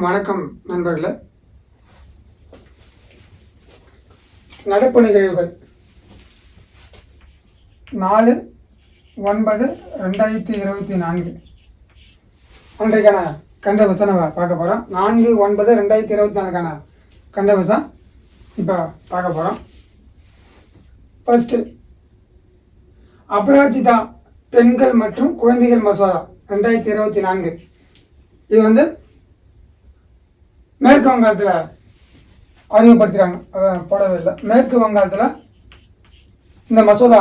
அனைவருக்கும் வணக்கம் நண்பர்களே. நடப்பு நிகழ்வுகள் நாலு ஒன்பது ரெண்டாயிரத்தி இருபத்தி நான்கு. அன்றைக்கான கந்தபசம் நம்ம பார்க்க போகிறோம் நான்கு ஒன்பது ரெண்டாயிரத்தி இருபத்தி நாலுக்கான கந்தபசம் இப்போ பார்க்க போகிறோம் ஃபஸ்ட்டு அபராஜிதா பெண்கள் மற்றும் குழந்தைகள் மசோதா ரெண்டாயிரத்தி இருபத்தி நான்கு. இது வந்து மேற்கு வங்காளத்தில் அறிமுகப்படுத்துகிறாங்க அதான் போடவே இல்லை. மேற்கு வங்காளத்தில் இந்த மசோதா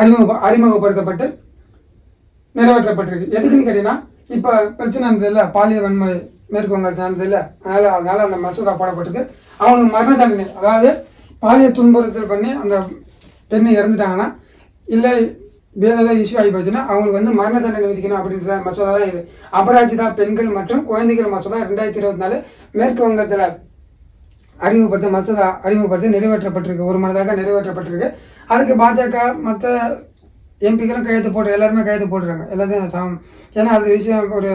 அறிமுக அறிமுகப்படுத்தப்பட்டு நிறைவேற்றப்பட்டிருக்கு. எதுக்குன்னு கேட்டீங்கன்னா இப்போ பிரச்சனை இருந்தது இல்லை பாலியல் வன்முறை மேற்கு வங்காளத்தில் நடந்தது இல்லை. அதனால் அதனால் அந்த மசோதா போடப்பட்டிருக்கு. அவங்களுக்கு மரண தண்டனை அதாவது பாலியல் துன்புறுத்தல் பண்ணி அந்த பெண்ணை இறந்துட்டாங்கன்னா இல்லை வேற இஷ்யூ ஆகி போச்சுன்னா அவங்களுக்கு வந்து மரண தண்டனை விதிக்கணும் அப்படின்ற மசோதா தான் இது. அபராஜிதா பெண்கள் மற்றும் குழந்தைகள் மசோதா ரெண்டாயிரத்தி இருபத்தி நாலு மேற்கு வங்கத்தில் அறிமுகப்படுத்த மசோதா அறிமுகப்படுத்தி நிறைவேற்றப்பட்டிருக்கு. ஒரு மனதாக நிறைவேற்றப்பட்டிருக்கு. அதுக்கு பாஜக மற்ற எம்பிக்களும் கையெழுத்து போட்டு எல்லாருமே கையெழுத்து போட்டுறாங்க. எல்லாத்தையும் சமம் ஏன்னா அது விஷயம் ஒரு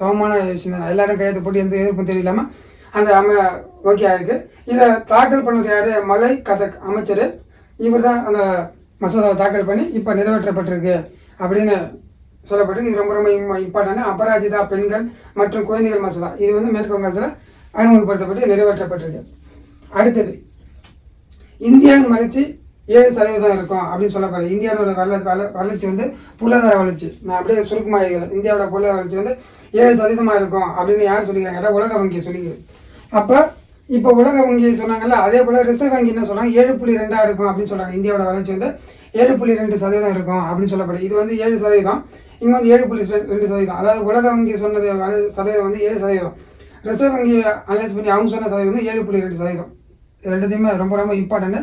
சமமான விஷயம் தானே. எல்லாரும் கையெழுத்து போட்டு எந்த எதிர்ப்பும் தெரியலாமல் அந்த அம ஓகே ஆயிருக்கு. இதை தாக்கல் பண்ணது யாரு? மலை கதக் அமைச்சர். இவர் தான் அந்த மசோதாவை தாக்கல் பண்ணி இப்போ நிறைவேற்றப்பட்டிருக்கு அப்படின்னு சொல்லப்பட்டிருக்கு. இது ரொம்ப ரொம்ப இம்பார்ட்டன்ட் அபராஜிதா பெண்கள் மற்றும் குழந்தைகள் மசோதா. இது வந்து மேற்கு வங்கத்தில் அறிமுகப்படுத்தப்பட்டு நிறைவேற்றப்பட்டிருக்கு. அடுத்தது இந்தியாவின் வளர்ச்சி ஏழு சதவீதம் இருக்கும் அப்படின்னு சொல்லப்படுது. இந்தியாவோட வள வள வளர்ச்சி வந்து பொருளாதார வளர்ச்சி. நான் அப்படியே சுருக்கமாக இருக்கிறேன் இந்தியாவோட பொருளாதார வளர்ச்சி வந்து ஏழு சதவீதமாக இருக்கும் அப்படின்னு யார் சொல்லிக்கிறாங்க? உலக வங்கி சொல்லிக்கிறது அப்போ இப்போ உலக வங்கி சொன்னாங்கல்ல அதே போல் ரிசர்வ் வங்கி என்ன சொல்றாங்க? ஏழு புள்ளி ரெண்டா இருக்கும் அப்படின்னு சொல்றாங்க. இந்தியாவோட வளர்ச்சி வந்து ஏழு புள்ளி ரெண்டு சதவீதம் இருக்கும் அப்படின்னு சொல்லப்படுது. இது வந்து ஏழு சதவீதம். இங்கே வந்து ஏழு புள்ளி ரெண்டு சதவீதம். அதாவது உலக வங்கி சொன்னது சதவீதம் வந்து ஏழு சதவீதம். ரிசர்வ் வங்கி அனலைஸ் பண்ணி அவங்க சொன்ன சதவீதம் வந்து ஏழு புள்ளி ரெண்டு சதவீதம். ரெண்டுத்தையுமே ரொம்ப ரொம்ப இம்பார்ட்டன்ட்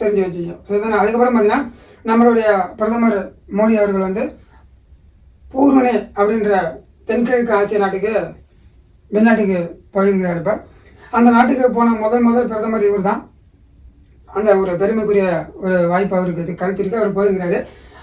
தெரிஞ்சு வச்சுக்கோ. ஸோ அதுக்கப்புறம் பார்த்தீங்கன்னா நம்மளுடைய பிரதமர் மோடி அவர்கள் வந்து பூர்வனே அப்படின்ற தென்கிழக்கு ஆசிய நாட்டுக்கு வெளிநாட்டுக்கு போயிருக்கிறார் இப்போ. அந்த நாட்டுக்கு போன முதல் முதல் பிரதமர் இவர் தான் அந்த ஒரு பெருமைக்குரிய ஒரு வாய்ப்பு அவருக்கு இது கிடைச்சிருக்கு. அவர் போயிருக்கிறாரு.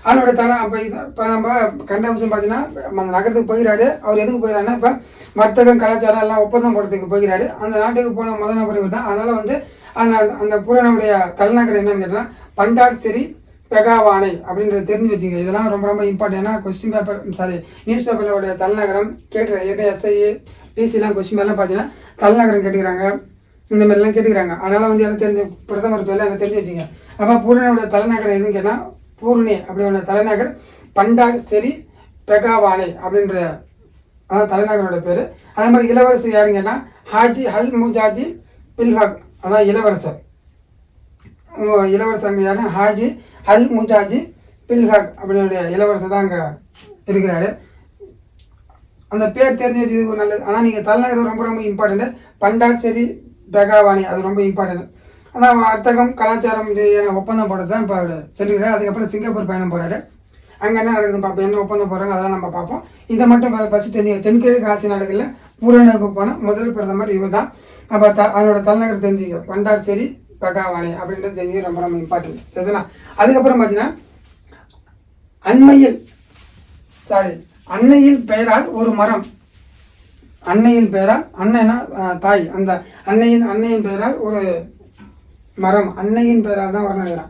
அதனோட தலை அப்போ இது இப்போ நம்ம கண்ட பார்த்தீங்கன்னா அந்த நகரத்துக்கு போகிறாரு அவர் எதுக்கு போகிறாருன்னா இப்போ வர்த்தகம் கலாச்சாரம் எல்லாம் ஒப்பந்தம் போடுறதுக்கு போகிறாரு அந்த நாட்டுக்கு போன முதல் நபர் இவர் தான் அதனால் வந்து அந்த அந்த புராணனுடைய தலைநகர் என்னன்னு கேட்டால் பண்டார் செரி பெகாவானை அப்படின்றத தெரிஞ்சு வச்சுங்க இதெல்லாம் ரொம்ப ரொம்ப இம்பார்ட்டன்ட் ஏன்னா கொஸ்டின் பேப்பர் சாரி நியூஸ் பேப்பரோட தலைநகரம் கேட்டுற ஏற்கனவே எஸ்ஐஏ பிசிலாம் கொஸ்டின் பேர்லாம் பார்த்தீங்கன்னா தலைநகரம் கேட்டுக்கிறாங்க. இந்த மாதிரிலாம் கேட்டுக்கிறாங்க. அதனால் வந்து எனக்கு தெரிஞ்ச பிரதமர் பேர்லாம் எனக்கு தெரிஞ்சு வச்சுங்க. அப்போ பூர்ணியோட தலைநகர் எதுன்னு கேட்டால் பூர்ணி அப்படியோட தலைநகர் பண்டார் செரி பெகாவானை அப்படின்ற அதான் தலைநகரோட பேர். அதே மாதிரி இளவரசர் யாருன்னு ஹாஜி ஹல் முஜாஜி பில்ஹாக். அதான் இளவரசர். இளவரசர் அங்கே யாருன்னா ஹாஜி ஹல் முஜாஜி பில்ஹாக் அப்படின்னுடைய இளவரசர் தான் அங்கே இருக்கிறாரு. அந்த பேர் தெரிஞ்சு வச்சது நல்லது. ஆனால் நீங்கள் தலைநகர் ரொம்ப ரொம்ப இம்பார்ட்டண்ட்டு பண்டார் சரி அது ரொம்ப இம்பார்ட்டன்ட் ஆனால் வர்த்தகம் கலாச்சாரம் ஒப்பந்தம் போடுறது தான் இப்போ அவர் சொல்லிக்கிறார் அதுக்கப்புறம் சிங்கப்பூர் பயணம் போகிறாரு அங்கே என்ன நடக்குதுன்னு பார்ப்போம் என்ன ஒப்பந்தம் போடுறாங்க அதெல்லாம் நம்ம பார்ப்போம் இதை மட்டும் ஃபஸ்ட்டு தெரிஞ்சு தென்கிழக்கு ஆசிய நாடுகளில் பூரணக்கு போன முதல் பிரதமர் இவர் தான். அப்போ த அதனோட தலைநகர் தெரிஞ்சுக்க பண்டார் சரி அப்படின்றது தெரிஞ்சு ரொம்ப ரொம்ப இம்பார்ட்டன்ட் சரிங்களா அதுக்கப்புறம் பார்த்தீங்கன்னா அண்மையில் சாரி அன்னையின் பெயரால் ஒரு மரம். அன்னையின் பெயரால் அன்னைனா தாய். அந்த அன்னையின் அன்னையின் பெயரால் ஒரு மரம். அன்னையின் பெயரால் தான் வரணும்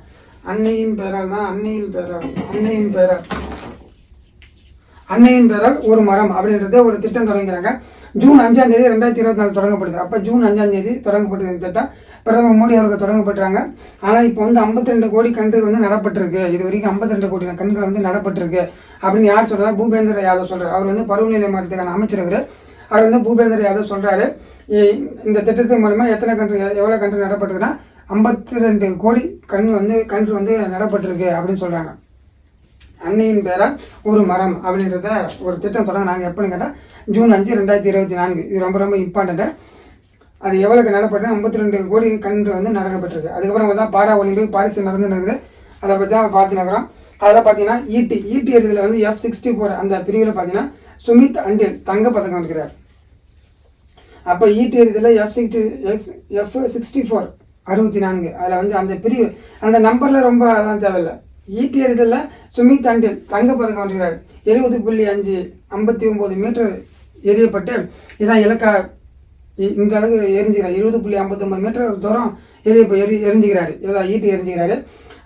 அன்னையின் பெயரால் தான் அன்னையின் பெயரால் அன்னையின் பெயரால். அன்னையின் பெயரால் ஒரு மரம் அப்படின்றத ஒரு திட்டம் தொடங்கிறாங்க ஜூன் அஞ்சாம் தேதி ரெண்டாயிரத்தி இருபத்தி நாலு தொடங்கப்படுது. அப்போ ஜூன் அஞ்சாம் தேதி தொடங்கப்பட்டது திட்டம் பிரதமர் மோடி அவர்கள் தொடங்கப்பட்டுறாங்க ஆனால் இப்போ வந்து 52 கோடி கன்று வந்து நடப்பட்டிருக்கு. இது வரைக்கும் 52 கோடி கண்கள் வந்து நடப்பட்டிருக்கு. அப்படின்னு யார் சொல்றா பூபேந்திர யாதவ் சொல்றாரு. அவர் வந்து பருவநிலை மாற்றத்துக்கான அமைச்சர் அவர் அவர் வந்து பூபேந்திர யாதவ் சொல்றாரு. இந்த திட்டத்தின் மூலமா எத்தனை கன்று எவ்வளோ கன்று நடப்பட்டிருக்குன்னா 52 கோடி கண் வந்து கன்று வந்து நடப்பட்டிருக்கு அப்படின்னு சொல்றாங்க. அன்னையின் பேரால் ஒரு மரம் அப்படின்றத ஒரு திட்டம் தொடங்கினாங்க எப்படின்னு கேட்டால் ஜூன் அஞ்சு ரெண்டாயிரத்தி இருபத்தி நான்கு. இது ரொம்ப ரொம்ப இம்பார்ட்டண்ட்டு அது எவ்வளோக்கு நடப்பட்டு ஐம்பத்தி ரெண்டு கோடி கன்று வந்து நடக்கப்பட்டிருக்கு. அதுக்கப்புறம் பார்த்தா பாரா ஒலிம்பிக் பாரிஸ் நடந்து நடக்குது அதை பற்றி தான் பார்த்து நகரம் அதில் பார்த்தீங்கன்னா ஈட்டி ஈட்டி எறிதல வந்து எஃப் சிக்ஸ்டி ஃபோர் அந்த பிரிவில் பார்த்தீங்கன்னா சுமித் அண்டில் தங்க பதக்கம் இருக்கிறார் அப்போ ஈட்டி எறிதல F sixty X F sixty four அறுபத்தி நான்கு. அதில் வந்து அந்த பிரிவு அந்த நம்பரில் ரொம்ப அதான் தேவையில்லை. ஈட்டி எறிதலில் சுமித் தண்டில் தங்க பதக்கம் வென்றுகிறார் எழுபது புள்ளி அஞ்சு ஐம்பத்தி ஒம்பது மீட்டர் எரியப்பட்டு இதான் இலக்கா இ- இந்த அளவுக்கு எரிஞ்சுக்கிறார். எழுபது புள்ளி ஐம்பத்தொம்பது மீட்டர் தூரம் எரிய எரி எரிஞ்சுக்கிறாரு. இதான் ஈட்டி எரிஞ்சுக்கிறாரு.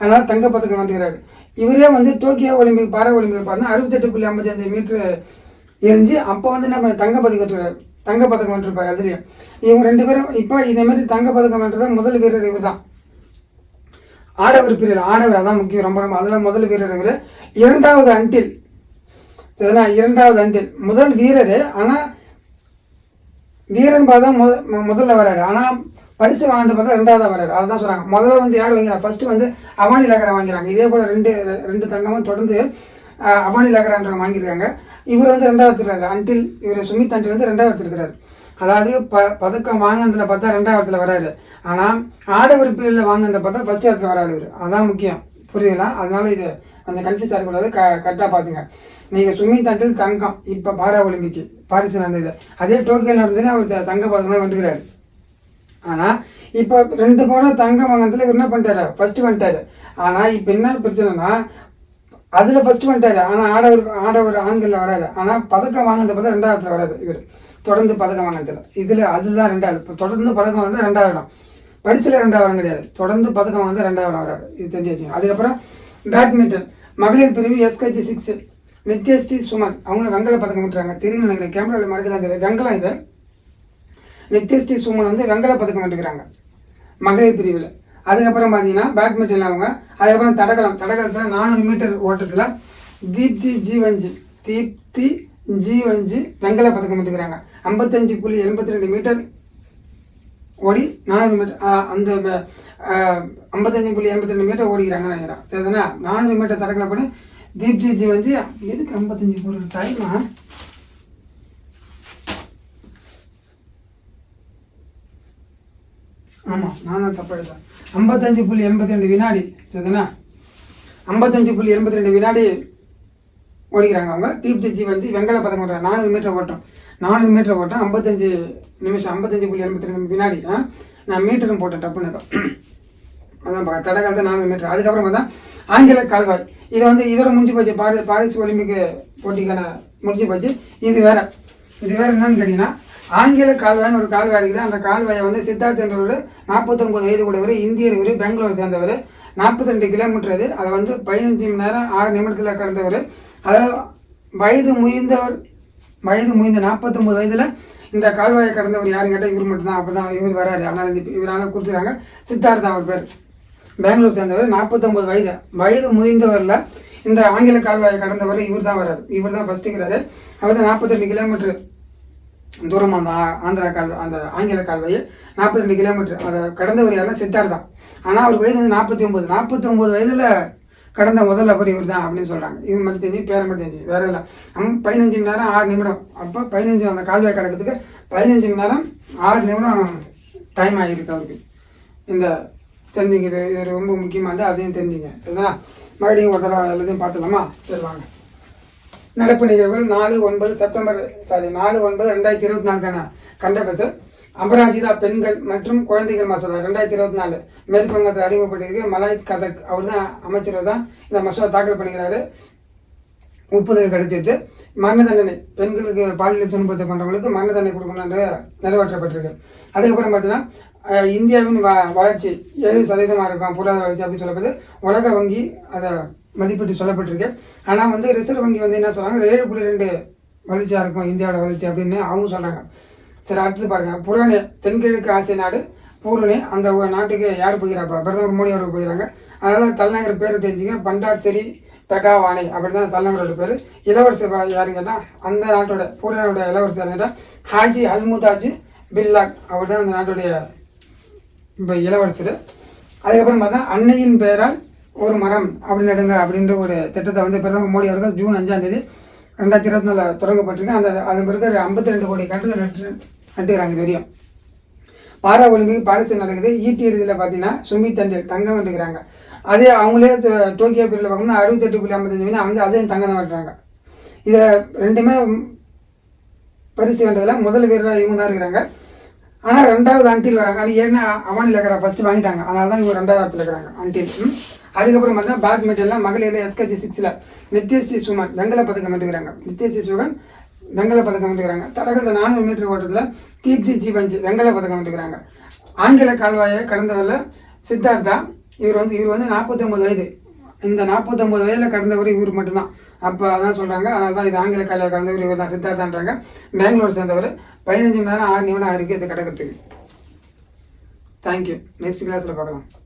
அதனால தங்கப்பதக்கம் வந்துக்கிறாரு இவரே வந்து டோக்கியோ ஒலிம்பிக் பாரா ஒலிம்பிக் பார்த்தா அறுபத்தெட்டு புள்ளி ஐம்பத்தஞ்சு மீட்டர் எரிஞ்சு அப்போ வந்து என்ன பண்ண தங்கப்பதக்கம் தங்க பதக்கம் வெட்டிருப்பாரு அதுலேயும் இவங்க ரெண்டு பேரும் இப்போ இதே மாதிரி தங்கப்பதக்கம் வென்றதான் முதல் வீரர் இவர் தான் ஆடவர் பிரிவில் ஆடவர் அதான் முக்கியம் ரொம்ப ரொம்ப அதில் முதல் வீரர் இவர். இரண்டாவது அன்டில். சரிங்களா இரண்டாவது அன்டில். முதல் வீரர் ஆனால் வீரன் பார்த்தா முத மு- முதல்ல வராரு. ஆனால் பரிசு வாங்கினது பார்த்தா ரெண்டாவது வராரு. அதுதான் சொல்கிறாங்க முதல்ல வந்து யார் வாங்கிறாங்க ஃபர்ஸ்ட் வந்து அவானி லகரா வாங்கிறாங்க. இதே போல் ரெண்டு ரெண்டு தங்கமும் தொடர்ந்து அவானி லகரான்றவங்க வாங்கியிருக்காங்க. இவர் வந்து ரெண்டாவது இருக்காரு அன்டில் இவர் சுமித் அன்டில் வந்து ரெண்டாவது இருக்கிறாரு அதாவது ப பதக்கம் வாங்கினதுல பார்த்தா ரெண்டாவது வராரு. ஆனால் ஆடவர் பிரிவில் வாங்கினதை பார்த்தா ஃபஸ்ட் இடத்துல வராரு இவர். அதான் முக்கியம். புரியுதுங்களா? அதனால இது கொஞ்சம் கன்ஃபியூஸ் ஆகக்கூடாது க கரெக்டாக பார்த்துங்க நீங்கள் சுமித் தட்டில் தங்கம் இப்போ பாரா ஒலிம்பிக்கு பாரிஸ் நடந்தது. அதே டோக்கியோ நடந்ததுன்னு அவர் தங்க பதக்கம் தான் வென்றுக்கிறாரு. ஆனால் இப்போ ரெண்டு போனால் தங்கம் வாங்கினதுல இவர் என்ன பண்ணிட்டாரு? ஃபர்ஸ்ட் வந்துட்டாரு. ஆனால் இப்போ என்ன பிரச்சனைனா அதில் ஃபர்ஸ்ட் வந்துட்டாரு. ஆனால் ஆடவர் ஆடவர் ஆண்களில் வராரு. ஆனால் பதக்கம் வாங்கினதை பார்த்தா ரெண்டாவது வராரு இவர். தொடர்ந்து பதக்கம் வாங்கினதில் இதில் அதுதான் ரெண்டாவது. இப்போ தொடர்ந்து பதக்கம் வந்து ரெண்டாவது இடம். பரிசில் ரெண்டாவது இடம் கிடையாது. தொடர்ந்து பதக்கம் வந்து ரெண்டாவது இடம் வராது. இது தெரிஞ்சு வச்சுக்கோங்க. அதுக்கப்புறம் பேட்மிண்டன் மகளிர் பிரிவு எஸ்கேஜி சிக்ஸ் நித்யஸ்ரீ சுமன். அவங்களும் வெங்கல பதக்கம் விட்டுறாங்க தெரியும் நினைக்கிறேன். கேமராவில் மறைக்க தான் தெரியும் வெங்கலம் இது? நித்யஸ்ரீ சுமன் வந்து வெங்கல பதக்கம் விட்டுக்கிறாங்க மகளிர் பிரிவில். அதுக்கப்புறம் பார்த்தீங்கன்னா பேட்மிண்டன் அவங்க. அதுக்கப்புறம் தடகளம். தடகளத்தில் நானூறு மீட்டர் ஓட்டத்தில் தீப்தி ஜீவன்ஜி. தீப்தி ஜி அஞ்சு வெங்கல பதக்கம் வெட்டுக்கிறாங்க ஐம்பத்தஞ்சு புள்ளி எண்பத்தி ரெண்டு மீட்டர் ஓடி நானூறு மீட்டர் அந்த ஐம்பத்தஞ்சு புள்ளி எண்பத்தி ரெண்டு மீட்டர் ஓடிக்கிறாங்க நினைக்கிறேன் சரிதானே? நானூறு மீட்டர் தடகள பண்ணி ஜி வந்து எதுக்கு ஐம்பத்தஞ்சு போடுற டைமா ஆமாம் நான் தான் தப்பு எழுதுறேன். ஐம்பத்தஞ்சு புள்ளி எண்பத்தி ரெண்டு வினாடி சரிதானே? ஐம்பத்தஞ்சு புள்ளி எண்பத்தி ரெண்டு வினாடி ஓடிக்கிறாங்க அவங்க. தீப்தி ஜி வந்து வெங்கல பதக்கம் ஓடுறாங்க நானூறு மீட்டர் ஓட்டம். நானூறு மீட்டர் ஓட்டம் ஐம்பத்தஞ்சு நிமிஷம் ஐம்பத்தஞ்சு புள்ளி எண்பத்தி ரெண்டு வினாடி நான் மீட்டரும் போட்டேன் டப்புன்னு அதான் தடகாலத்தை நானூறு மீட்டர் அதுக்கப்புறம் பார்த்தா ஆங்கில கால்வாய். இது வந்து இதோட முடிஞ்சு போச்சு. பாரி பாரிஸ் ஒலிம்பிக் போட்டிக்கான முடிஞ்சு போச்சு. இது வேற. இது வேற என்னன்னு கேட்டிங்கன்னா ஆங்கில கால்வாய்னு ஒரு கால்வாய் இருக்குது. அந்த கால்வாயை வந்து சித்தார்த் என்றவர் நாற்பத்தொம்பது வயது கூடவர் இந்தியர் இவர் பெங்களூர் சேர்ந்தவர் நாற்பத்தி ரெண்டு கிலோமீட்டர் அது. அதை வந்து பதினஞ்சு மணி நேரம் ஆறு நிமிடத்தில் கடந்தவர். அதாவது வயது முயர்ந்தவர் வயது முயந்த நாற்பத்தொம்பது வயதில் இந்த கால்வாயை கடந்தவர் யாரும் கேட்டால் இவர் மட்டும்தான். அப்போ தான் இவர் வராரு அதனால் இந்த இவரால் கொடுத்துருக்காங்க சித்தார்த்தா அவர் பேர். பெங்களூர் சேர்ந்தவர் நாற்பத்தொம்பது வயது. வயது முதிர்ந்தவரில் இந்த ஆங்கில கால்வாயை கடந்தவர் இவர் தான் வராரு இவர் தான் ஃபஸ்ட்டுங்கிறாரு அவர் தான் நாற்பத்தெட்டு கிலோமீட்டர் தூரம் அந்த ஆந்திரா கால் அந்த ஆங்கில கால்வாயை நாற்பத்தி ரெண்டு கிலோமீட்டர் அதை கடந்தவர் யாருன்னா சித்தார் தான் ஆனால் அவர் வயது வந்து நாற்பத்தி ஒம்பது நாற்பத்தி ஒம்பது வயதில் கடந்த முதல் அவர் இவர் தான் அப்படின்னு சொல்கிறாங்க இவன் மட்டும் தெரிஞ்சு பேரை மட்டும் தெரிஞ்சு. வேற இல்லை. அம் பதினஞ்சு மணி நேரம் ஆறு நிமிடம். அப்போ பதினஞ்சு அந்த கால்வாய் கடக்கிறதுக்கு பதினஞ்சு மணி நேரம் ஆறு நிமிடம் டைம் ஆகியிருக்கு அவருக்கு. இந்த தெரிஞ்சுங்க இது இது ரொம்ப முக்கியமானது அதையும் தெரிஞ்சுங்க. சரிங்களா மறுபடியும் ஒரு தடவை எல்லாத்தையும் பார்த்துக்கலாமா சரி வாங்க. நடப்பு நிகழ்வுகள் நாலு ஒன்பது செப்டம்பர் சாரி நாலு ஒன்பது ரெண்டாயிரத்தி இருபத்தி நாலுக்கான கண்டபஸ் அபராஜிதா பெண்கள் மற்றும் குழந்தைகள் மசோதா ரெண்டாயிரத்தி இருபத்தி நாலு மேற்கு வங்கத்தில் அறிமுகப்பட்டிருக்கு மலாய் கதக். அவர் தான் அமைச்சர் தான் இந்த மசோதா தாக்கல் பண்ணிக்கிறாரு. ஒப்புதல் கிடைச்சிட்டு மரண தண்டனை பெண்களுக்கு பாலியல் துன்பத்தை பண்ணுறவங்களுக்கு மரண தண்டனை கொடுக்கணும்னு நிறைவேற்றப்பட்டிருக்கு. அதுக்கப்புறம் பார்த்தீங்கன்னா இந்தியாவின் வ வளர்ச்சி ஏழு சதவீதமாக இருக்கும். பொருளாதார வளர்ச்சி அப்படின்னு சொல்லப்படுது. உலக வங்கி அதை மதிப்பீட்டு சொல்லப்பட்டிருக்கு. ஆனால் வந்து ரிசர்வ் வங்கி வந்து என்ன சொல்கிறாங்க ஏழு புள்ளி ரெண்டு வளர்ச்சியாக இருக்கும் இந்தியாவோட வளர்ச்சி அப்படின்னு அவங்க சொல்கிறாங்க சரி அடுத்து பாருங்க. புராணே தென்கிழக்கு ஆசிய நாடு பூரணே. அந்த ஒரு நாட்டுக்கு யார் போகிறாப்பா? பிரதமர் மோடி அவர்கள் போகிறாங்க அதனால தலைநகர் பேர் தெரிஞ்சுங்க. பண்டார் செரி பெகாவானை அப்படிதான் தலைநகரோட பேர். இளவரசர் பா- யாருன்னு அந்த நாட்டோட பூரணோட இளவரசர் கேட்டால் ஹாஜி அல்முதாஜி பில்லாக் அவர் தான் அந்த நாட்டுடைய இப்போ இளவரசர். அதுக்கப்புறம் பார்த்தா அன்னையின் பெயரால் ஒரு மரம் அப்படி நடுங்க அப்படின்ற ஒரு திட்டத்தை வந்து பிரதமர் மோடி அவர்கள் ஜூன் அஞ்சாம் தேதி ரெண்டாயிரத்தி இருபத்தி நாலில் தொடங்கப்பட்டிருக்கு. அந்த அது பிறகு ஐம்பத்தி ரெண்டு கோடி கட்டுகள் நட்டு நட்டுக்கிறாங்க இது வரையும் பாரா ஒலிம்பிக் பாரிசு நடக்குது. ஈட்டி இறுதியில் பார்த்தீங்கன்னா சுமித் தண்டில் தங்கம் வெட்டுக்கிறாங்க அதே அவங்களே டோ- டோக்கியோ பீரியடில் பார்த்தீங்கன்னா அறுபத்தெட்டு புள்ளி ஐம்பத்தஞ்சு மீன் அவங்க அதையும் தங்கம் தான் வெட்டுறாங்க. இதில் ரெண்டுமே பரிசு வென்றதுல முதல் வீரராக இவங்க தான் இருக்கிறாங்க. ஆனால் ரெண்டாவது அன்டில் வராங்க. அது ஏன்னா அவனில் இருக்கிற ஃபஸ்ட்டு வாங்கிட்டாங்க. அதனால தான் இவங்க ரெண்டாவது இடத்துல இருக்கிறாங்க. அன்டில் அதுக்கப்புறம் பார்த்தா பேட்மிண்டன்ல மகளிர் எஸ்கேஜி சிக்ஸில் நித்யஸ்ரீ சுமன் வெங்கல பதக்கம் எடுக்கிறாங்க நித்யஸ்ரீ சுமன் வெங்கல பதக்கம் எடுக்கிறாங்க தடகள நானூறு மீட்டர் ஓட்டத்தில் தீப்தி ஜீவஞ்சி பஞ்சு வெங்கல பதக்கம் எடுக்கிறாங்க ஆங்கில கால்வாயை கடந்தவரில் சித்தார்த்தா இவர் வந்து இவர் வந்து 49 வயது. இந்த 49 வயதில் கடந்தவர் இவர் மட்டும்தான். அப்போ அதான் சொல்கிறாங்க அதனால தான் இது ஆங்கில கால்வாயை கடந்தவர் இவர் தான் சித்தார்த்தான்றாங்க. பெங்களூர் சேர்ந்தவர் பதினஞ்சு மணி நேரம் ஆறு நிமிடம் ஆயிருக்கு இது கிடக்கிறதுக்கு. தேங்க்யூ நெக்ஸ்ட் கிளாஸில் பார்க்கலாம்.